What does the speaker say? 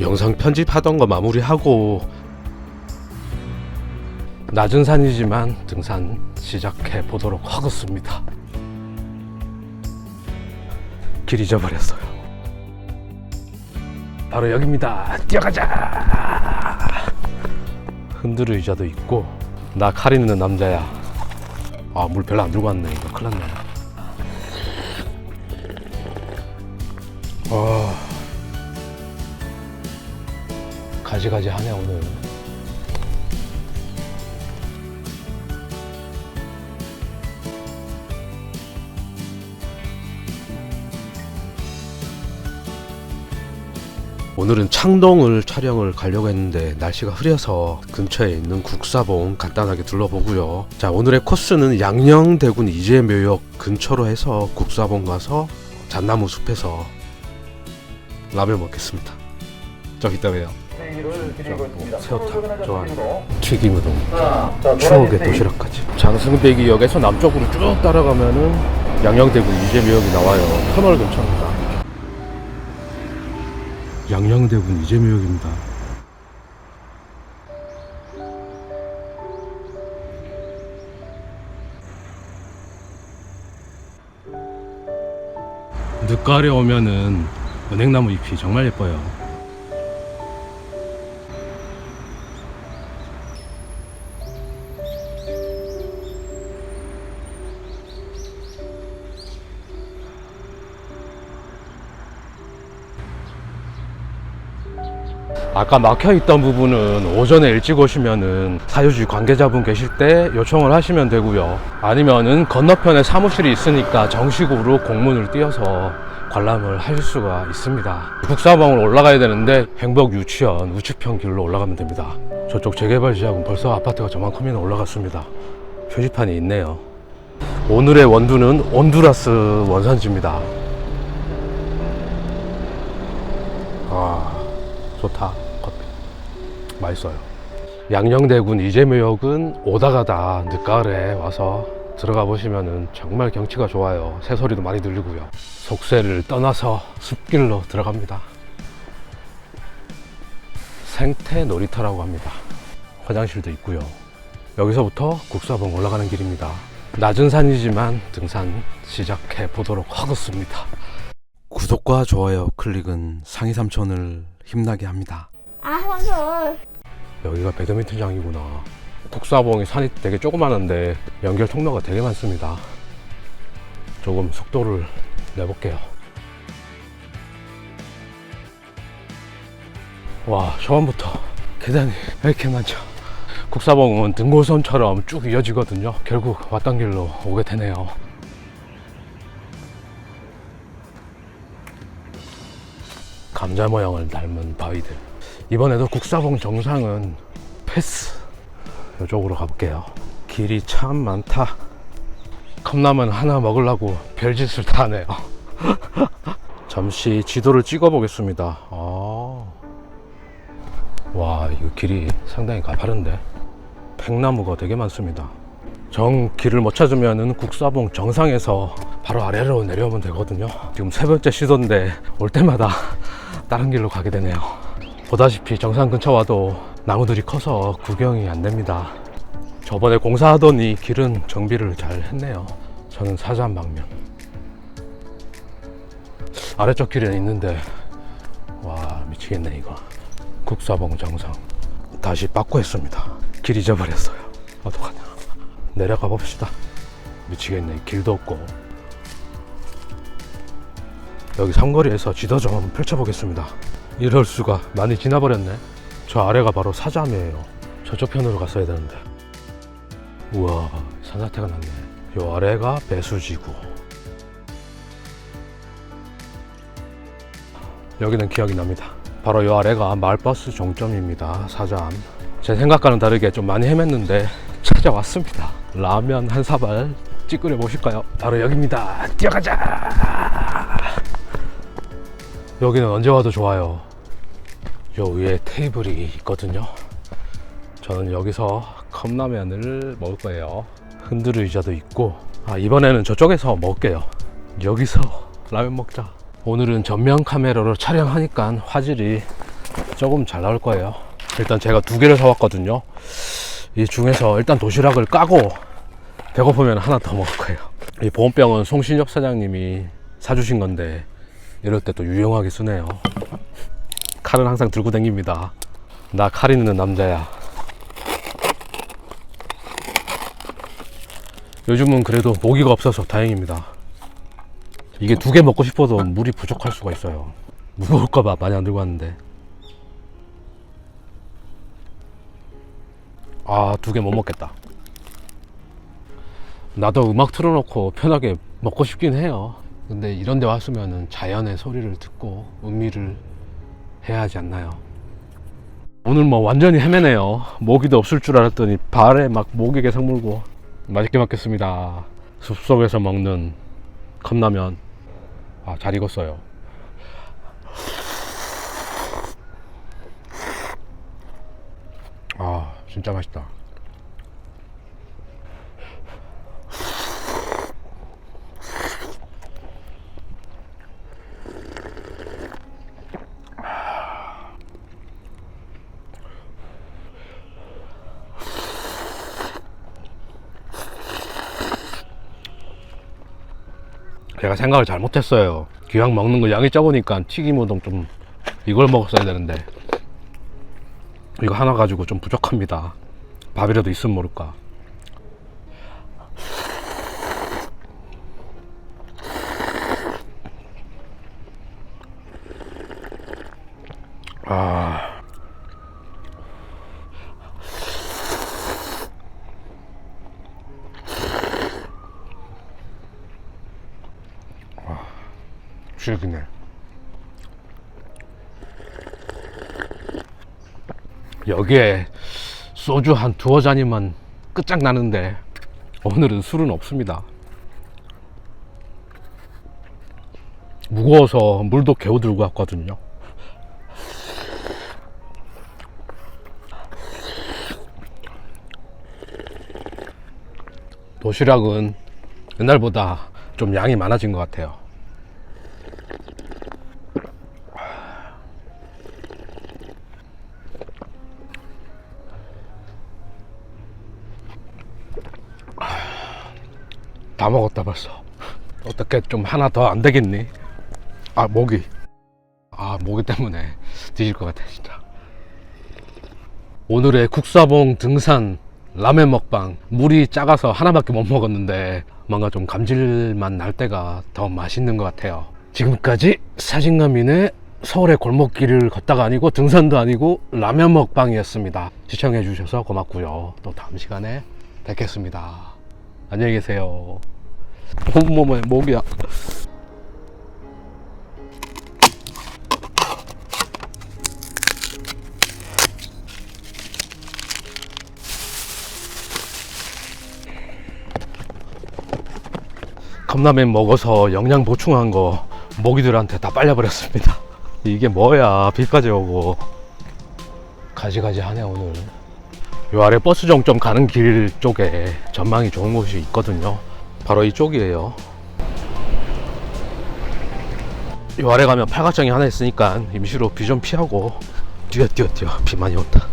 영상 편집하던 거 마무리하고 낮은 산이지만 등산 시작해 보도록 하겠습니다. 길 잊어버렸어요. 바로 여기입니다. 뛰어가자. 흔들 의자도 있고 나 칼 있는 남자야. 아 물 별로 안 들고 왔네. 이거 큰일 났네. 아 가지가지 하네 오늘. 오늘은 창동을 촬영을 가려고 했는데 날씨가 흐려서 근처에 있는 국사봉 간단하게 둘러보고요. 자 오늘의 코스는 양녕대군 이재묘역 근처로 해서 국사봉 가서 잣나무 숲에서 라면 먹겠습니다. 좀 이따 봬요. 회의를 드리고 있습니다. 새우탕 좋아하는 좋아하는 튀김 우동, 자, 자, 추억의 도시락까지. 장승대기역에서 남쪽으로 쭉 따라가면은 양녕대군 이재묘역이 나와요. 터널 근처입니다. 양녕대군 이재묘역입니다. 늦가을에 오면은 은행나무 잎이 정말 예뻐요. 아까 막혀 있던 부분은 오전에 일찍 오시면은 사유지 관계자분 계실 때 요청을 하시면 되고요. 아니면은 건너편에 사무실이 있으니까 정식으로 공문을 띄어서 관람을 하실 수가 있습니다. 국사방으로 올라가야 되는데 행복 유치원 우측편 길로 올라가면 됩니다. 저쪽 재개발 지역은 벌써 아파트가 저만큼이나 올라갔습니다. 표지판이 있네요. 오늘의 원두는 온두라스 원산지입니다. 아, 좋다. 맛있어요. 양녕대군 이재묘역은 오다 가다 늦가을에 와서 들어가 보시면은 정말 경치가 좋아요. 새소리도 많이 들리고요. 속세를 떠나서 숲길로 들어갑니다. 생태 놀이터라고 합니다. 화장실도 있고요. 여기서부터 국사봉 올라가는 길입니다. 낮은 산이지만 등산 시작해 보도록 하겠습니다. 구독과 좋아요 클릭은 상위 삼촌을 힘나게 합니다. 아, 삼촌. 여기가 배드민턴장이구나. 국사봉이 산이 되게 조그마한데 연결 통로가 되게 많습니다. 조금 속도를 내볼게요. 와, 처음부터 계단이 왜 이렇게 많죠? 국사봉은 등고선처럼 쭉 이어지거든요. 결국 왔던 길로 오게 되네요. 감자 모양을 닮은 바위들. 이번에도 국사봉 정상은 패스. 이쪽으로 가볼게요. 길이 참 많다. 컵라면 하나 먹으려고 별짓을 다 하네요. 잠시 지도를 찍어 보겠습니다. 아. 와, 이거 길이 상당히 가파른데. 백나무가 되게 많습니다. 정 길을 못 찾으면은 국사봉 정상에서 바로 아래로 내려오면 되거든요. 지금 세 번째 시도인데 올 때마다 다른 길로 가게 되네요. 보다시피 정상 근처 와도 나무들이 커서 구경이 안 됩니다. 저번에 공사하더니 길은 정비를 잘 했네요. 저는 사자방면. 아래쪽 길에는 있는데 와 미치겠네 이거. 국사봉 정상. 다시 빠꾸했습니다. 길 잊어버렸어요. 어떡하냐. 내려가 봅시다. 미치겠네. 길도 없고. 여기 삼거리에서 지도 좀 펼쳐보겠습니다. 이럴 수가 많이 지나버렸네. 저 아래가 바로 사자매예요. 저쪽 편으로 갔어야 되는데. 우와, 산사태가 났네. 요 아래가 배수지구. 여기는 기억이 납니다. 바로 요 아래가 마을버스 종점입니다. 사잠. 제 생각과는 다르게 좀 많이 헤맸는데 찾아왔습니다. 라면 한 사발 찌끄려 보실까요? 바로 여기입니다. 뛰어가자! 여기는 언제 와도 좋아요. 요 위에 테이블이 있거든요. 저는 여기서 컵라면을 먹을 거예요. 흔들 의자도 있고, 아, 이번에는 저쪽에서 먹을게요. 여기서 라면 먹자. 오늘은 전면 카메라로 촬영하니까 화질이 조금 잘 나올 거예요. 일단 제가 두 개를 사왔거든요. 이 중에서 일단 도시락을 까고 배고프면 하나 더 먹을 거예요. 이 보온병은 송신엽 사장님이 사주신 건데 이럴 때 또 유용하게 쓰네요. 칼은 항상 들고 다닙니다. 나 칼 있는 남자야. 요즘은 그래도 모기가 없어서 다행입니다. 이게 두 개 먹고 싶어도 물이 부족할 수가 있어요. 무거울까봐 많이 안 들고 왔는데. 아, 두 개 못 먹겠다. 나도 음악 틀어놓고 편하게 먹고 싶긴 해요. 근데 이런 데 왔으면 자연의 소리를 듣고 음미를 해야 하지 않나요? 오늘 뭐 완전히 헤매네요. 모기도 없을 줄 알았더니 발에 막 모기게 성물고 맛있게 먹겠습니다. 숲속에서 먹는 컵라면. 아, 잘 익었어요. 아, 진짜 맛있다. 제가 생각을 잘못했어요. 기왕 먹는 거 양이 적으니까 튀김 우동 좀 이걸 먹었어야 되는데 이거 하나 가지고 좀 부족합니다. 밥이라도 있으면 모를까. 죽이네. 여기에 소주 한 두어 잔이면 끝장나는데 오늘은 술은 없습니다. 무거워서 물도 개우 들고 왔거든요. 도시락은 옛날보다 좀 양이 많아진 것 같아요. 다 먹었다 벌써. 어떻게 좀 하나 더 안 되겠니? 아 모기. 아 모기 때문에 뒤질 것 같아 진짜. 오늘의 국사봉 등산 라면 먹방. 물이 작아서 하나밖에 못 먹었는데 뭔가 좀 감질맛 날 때가 더 맛있는 것 같아요. 지금까지 사진가민의 서울의 골목길을 걷다가 아니고 등산도 아니고 라면 먹방이었습니다. 시청해 주셔서 고맙고요. 또 다음 시간에 뵙겠습니다. 안녕히 계세요. 온몸에 목이야. 컵라면 먹어서 영양 보충한 거 모기들한테 다 빨려버렸습니다. 이게 뭐야? 비까지 오고 가지가지 하네 오늘. 요 아래 버스 정점 가는 길 쪽에 전망이 좋은 곳이 있거든요. 바로 이쪽이에요. 요 아래 가면 팔각정이 하나 있으니까 임시로 비 좀 피하고 뛰어 뛰어 뛰어 비 많이 온다.